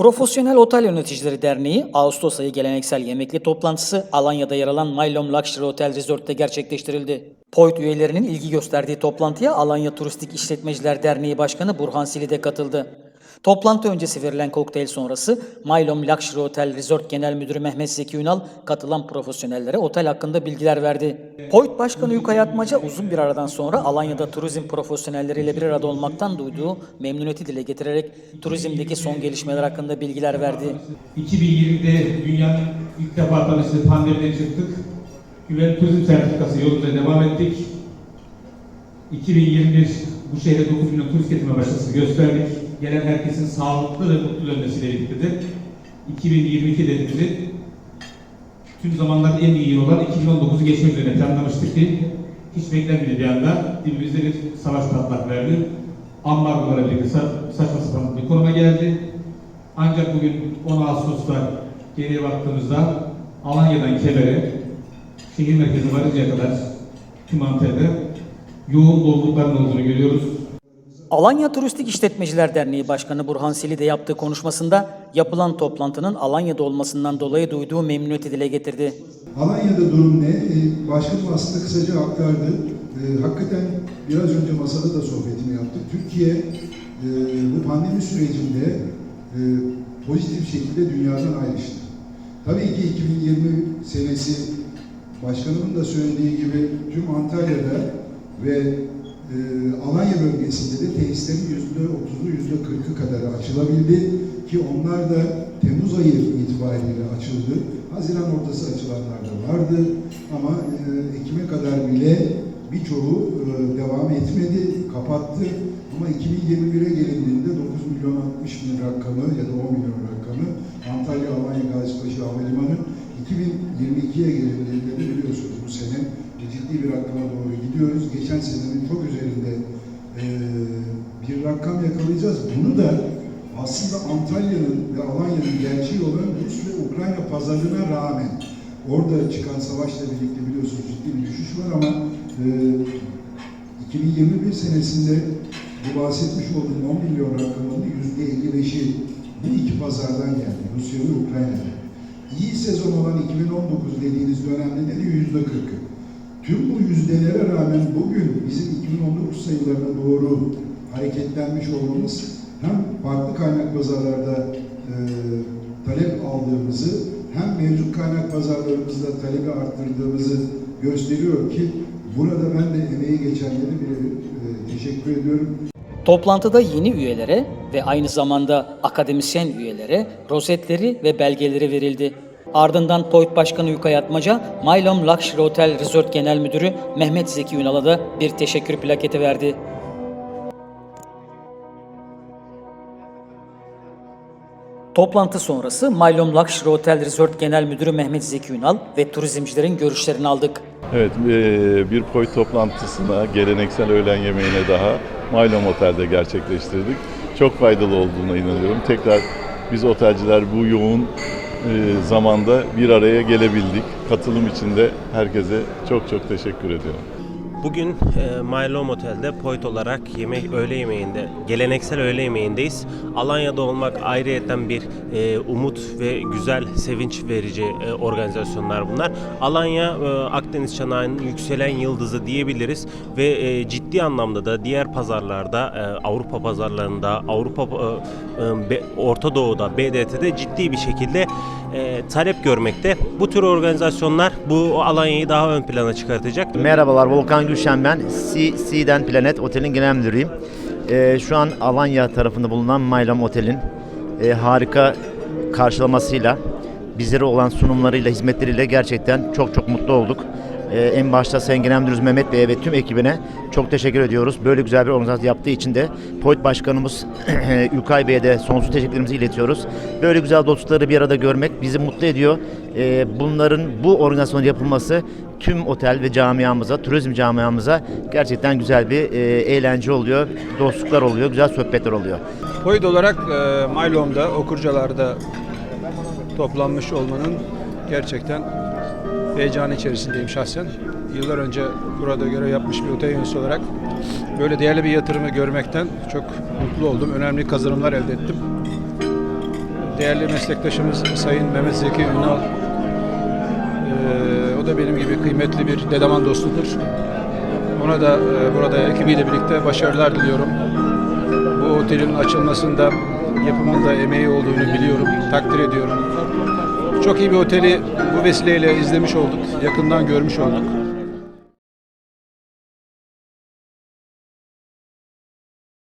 Profesyonel Otel Yöneticileri Derneği Ağustos ayı geleneksel yemekli toplantısı Alanya'da yer alan Mylom Luxury Hotel Resort'ta gerçekleştirildi. POYT üyelerinin ilgi gösterdiği toplantıya Alanya Turistik İşletmeciler Derneği Başkanı Burhan Sili de katıldı. Toplantı öncesi verilen kokteyl sonrası Mylom Luxury Hotel Resort Genel Müdürü Mehmet Zeki Ünal katılan profesyonellere otel hakkında bilgiler verdi. POYT Başkanı Yukay Atmaca uzun bir aradan sonra Alanya'da turizm profesyonelleriyle bir arada olmaktan duyduğu memnuniyeti dile getirerek turizmdeki son gelişmeler hakkında bilgiler verdi. 2020'de dünyanın ilk defa tanıştığı pandemiden çıktık. Güven turizm sertifikası yolunda devam ettik. 2021 bu şehre 9 milyon turist getirme başarısı gösterdik. Gelen herkesin sağlıklı ve mutlu dönmesiyle birlikte de 2022 hedefimizi tüm zamanların en iyi yıl olan 2019'u geçmek üzere planlamıştık ki hiç beklenmedi bir anda dibimizde bir savaş patlak verdi. Ambargolara birlikte sa- saçma sapan bir konuma geldi. Ancak bugün 10 Ağustos'ta geriye baktığımızda Alanya'dan Kemer'e şehir merkezine varıncaya kadar tüm Antalya'da yoğun dolulukların olduğunu görüyoruz. Alanya Turistik İşletmeciler Derneği Başkanı Burhan Sili de yaptığı konuşmasında yapılan toplantının Alanya'da olmasından dolayı duyduğu memnuniyeti dile getirdi. Alanya'da durum ne? Ee, Başkanım aslında kısaca aktardı. Ee, hakikaten biraz önce masada da sohbetini yaptık. Türkiye e, bu pandemi sürecinde e, pozitif şekilde dünyadan ayrıştı. Tabii ki 2020 senesi başkanımın da söylediği gibi tüm Antalya'da ve e, Alanya bölgesinde de tesislerin yüzde otuzu, yüzde kırkı kadar açılabildi ki onlar da Temmuz ayı itibariyle açıldı. Haziran ortası açılanlar da vardı ama e, Ekim'e kadar bile birçoğu e, devam etmedi, kapattı. Ama 2021'e gelindiğinde 9 milyon 60 bin rakamı ya da 10 milyon rakamı Antalya, Alanya, Gazipaşa Havalimanı 2022'ye gelindiğinde de biliyorsunuz bu sene ciddi bir rakama doğru gidiyoruz. Geçen senenin çok üzerinde e, bir rakam yakalayacağız. Bunu da aslında Antalya'nın ve Alanya'nın gerçeği olan Rus ve Ukrayna pazarına rağmen orada çıkan savaşla birlikte biliyorsunuz ciddi bir düşüş var ama e, 2021 senesinde bu bahsetmiş olduğum 10 milyon rakamının %55'i bu iki pazardan geldi. Rusya ve Ukrayna'da. İyi sezon olan 2019 dediğiniz dönemde de %40'ı. Tüm bu yüzdelere rağmen bugün bizim 2019 sayılarına doğru hareketlenmiş olmamız hem farklı kaynak pazarlarda e, talep aldığımızı hem mevcut kaynak pazarlarımızda talebi arttırdığımızı gösteriyor ki burada ben de emeği geçenlere birebir e, teşekkür ediyorum. Toplantıda yeni üyelere ve aynı zamanda akademisyen üyelere rozetleri ve belgeleri verildi. Ardından POYT Başkanı Yukay Atmaca, Mylom Luxury Hotel Resort Genel Müdürü Mehmet Zeki Ünal'a da bir teşekkür plaketi verdi. Toplantı sonrası Mylom Luxury Hotel Resort Genel Müdürü Mehmet Zeki Ünal ve turizmcilerin görüşlerini aldık. Evet, eee, bir koy toplantısına, geleneksel öğlen yemeğine daha Maylom Otel'de gerçekleştirdik. Çok faydalı olduğuna inanıyorum. Tekrar biz otelciler bu yoğun eee, zamanda bir araya gelebildik. Katılım için de herkese çok çok teşekkür ediyorum. Bugün e, My Otel'de Point olarak yemek öğle yemeğinde, geleneksel öğle yemeğindeyiz. Alanya'da olmak ayrıyeten bir e, umut ve güzel, sevinç verici e, organizasyonlar bunlar. Alanya e, Akdeniz çanağının yükselen yıldızı diyebiliriz ve e, ciddi anlamda da diğer pazarlarda, e, Avrupa pazarlarında, Avrupa e, e, Orta Doğu'da, BDT'de ciddi bir şekilde e, talep görmekte. Bu tür organizasyonlar bu Alanya'yı daha ön plana çıkartacak. Merhabalar Volkan Gülşen ben. C'den Planet Otel'in genel müdürüyüm. Ee, şu an Alanya tarafında bulunan Maylam Otel'in e, harika karşılamasıyla, bizlere olan sunumlarıyla, hizmetleriyle gerçekten çok çok mutlu olduk. Ee, en başta Sayın Genel Müdürümüz Mehmet Bey'e ve tüm ekibine çok teşekkür ediyoruz. Böyle güzel bir organizasyon yaptığı için de POİT Başkanımız Yukay Bey'e de sonsuz teşekkürlerimizi iletiyoruz. Böyle güzel dostlukları bir arada görmek bizi mutlu ediyor. Ee, bunların bu organizasyonun yapılması tüm otel ve camiamıza, turizm camiamıza gerçekten güzel bir e, eğlence oluyor. Dostluklar oluyor, güzel sohbetler oluyor. Koyut olarak e, Maylom'da, Okurcalar'da toplanmış olmanın gerçekten heyecan içerisindeyim şahsen. Yıllar önce burada görev yapmış bir otel yöneticisi olarak böyle değerli bir yatırımı görmekten çok mutlu oldum. Önemli kazanımlar elde ettim. değerli meslektaşımız Sayın Mehmet Zeki Ünal. Ee, o da benim gibi kıymetli bir dedeman dostudur. Ona da e, burada ekibiyle birlikte başarılar diliyorum. Bu otelin açılmasında yapımında emeği olduğunu biliyorum, takdir ediyorum. Çok iyi bir oteli bu vesileyle izlemiş olduk, yakından görmüş olduk.